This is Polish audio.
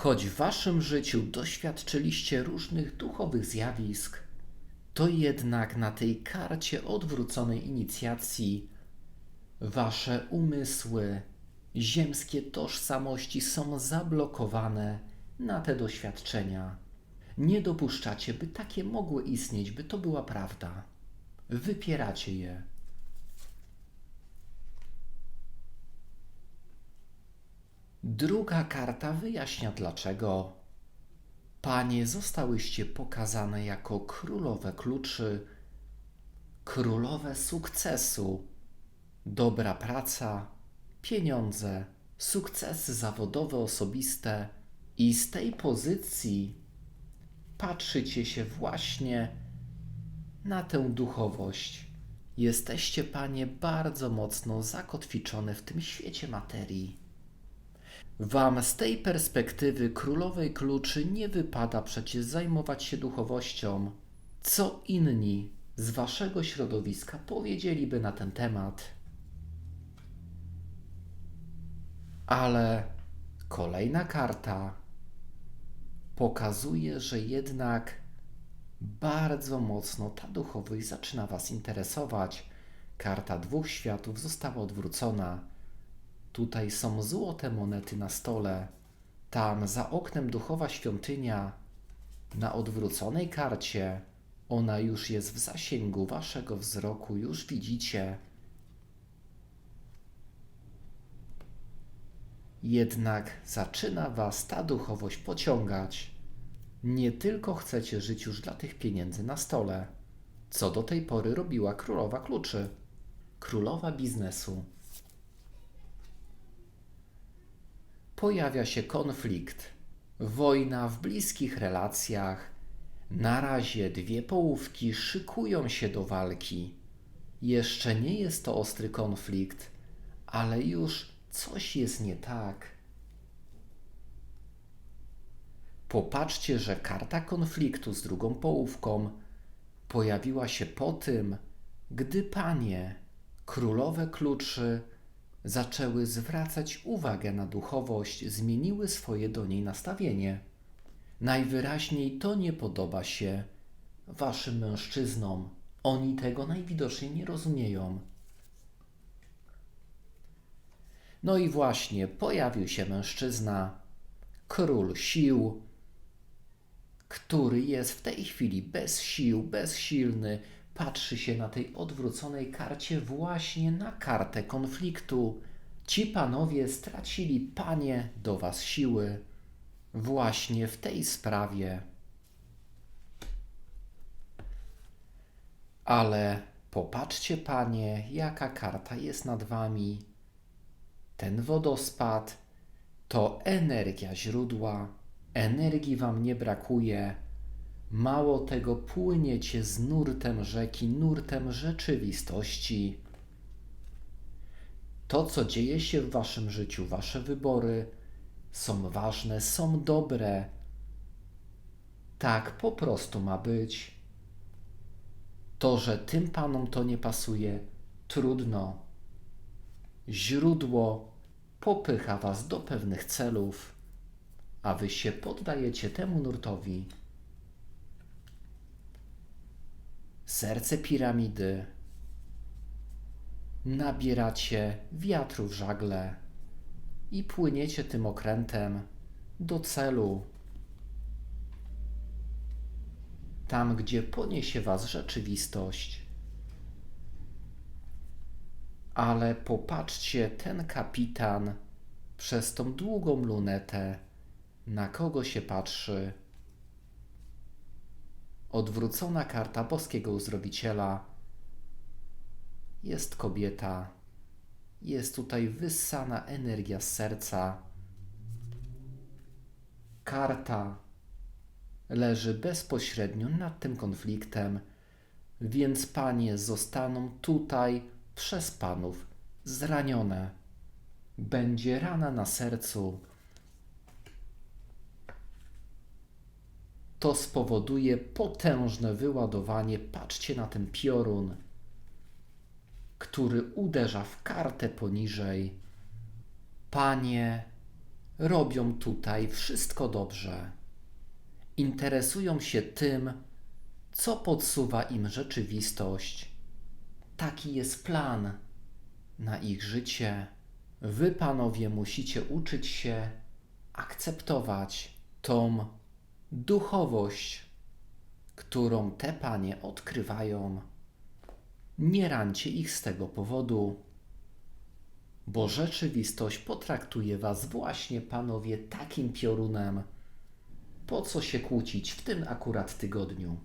Choć w waszym życiu doświadczyliście różnych duchowych zjawisk, to jednak na tej karcie odwróconej inicjacji wasze umysły, ziemskie tożsamości są zablokowane na te doświadczenia. Nie dopuszczacie, by takie mogły istnieć, by to była prawda. Wypieracie je. Druga karta wyjaśnia dlaczego. Panie, zostałyście pokazane jako królowe kluczy, królowe sukcesu, dobra praca, pieniądze, sukcesy zawodowe, osobiste i z tej pozycji patrzycie się właśnie na tę duchowość. Jesteście, panie, bardzo mocno zakotwiczone w tym świecie materii. Wam z tej perspektywy królowej kluczy nie wypada przecież zajmować się duchowością. Co inni z waszego środowiska powiedzieliby na ten temat? Ale kolejna karta pokazuje, że jednak bardzo mocno ta duchowość zaczyna Was interesować. Karta dwóch światów została odwrócona. Tutaj są złote monety na stole. Tam za oknem duchowa świątynia. Na odwróconej karcie ona już jest w zasięgu Waszego wzroku, już widzicie. Jednak zaczyna Was ta duchowość pociągać. Nie tylko chcecie żyć już dla tych pieniędzy na stole, co do tej pory robiła królowa kluczy, królowa biznesu. Pojawia się konflikt, wojna w bliskich relacjach. Na razie dwie połówki szykują się do walki. Jeszcze nie jest to ostry konflikt, ale już coś jest nie tak. Popatrzcie, że karta konfliktu z drugą połówką pojawiła się po tym, gdy panie, królowe kluczy, zaczęły zwracać uwagę na duchowość, zmieniły swoje do niej nastawienie. Najwyraźniej to nie podoba się waszym mężczyznom. Oni tego najwidoczniej nie rozumieją. No i właśnie pojawił się mężczyzna, król sił, który jest w tej chwili bez sił, bezsilny, patrzy się na tej odwróconej karcie właśnie na kartę konfliktu. Ci panowie stracili, panie, do was siły właśnie w tej sprawie. Ale popatrzcie, panie, jaka karta jest nad wami. Ten wodospad to energia źródła Energii wam nie brakuje. Mało tego, płyniecie z nurtem rzeki, nurtem rzeczywistości. To, co dzieje się w waszym życiu, wasze wybory są ważne, są dobre. Tak po prostu ma być. To, że tym panom to nie pasuje, trudno. Źródło popycha was do pewnych celów a wy się poddajecie temu nurtowi. Serce piramidy. Nabieracie wiatru w żagle i płyniecie tym okrętem do celu. Tam, gdzie poniesie was rzeczywistość. Ale popatrzcie, ten kapitan przez tą długą lunetę na kogo się patrzy. Odwrócona karta boskiego uzdrowiciela. Jest kobieta. Jest tutaj wyssana energia z serca. Karta leży bezpośrednio nad tym konfliktem, więc panie zostaną tutaj przez panów zranione. Będzie rana na sercu to spowoduje potężne wyładowanie. Patrzcie na ten piorun, który uderza w kartę poniżej. Panie, robią tutaj wszystko dobrze. Interesują się tym, co podsuwa im rzeczywistość. Taki jest plan na ich życie. Wy, panowie, musicie uczyć się akceptować tą duchowość, którą te panie odkrywają. Nie rancie ich z tego powodu, bo rzeczywistość potraktuje was właśnie, panowie, takim piorunem. Po co się kłócić w tym akurat tygodniu?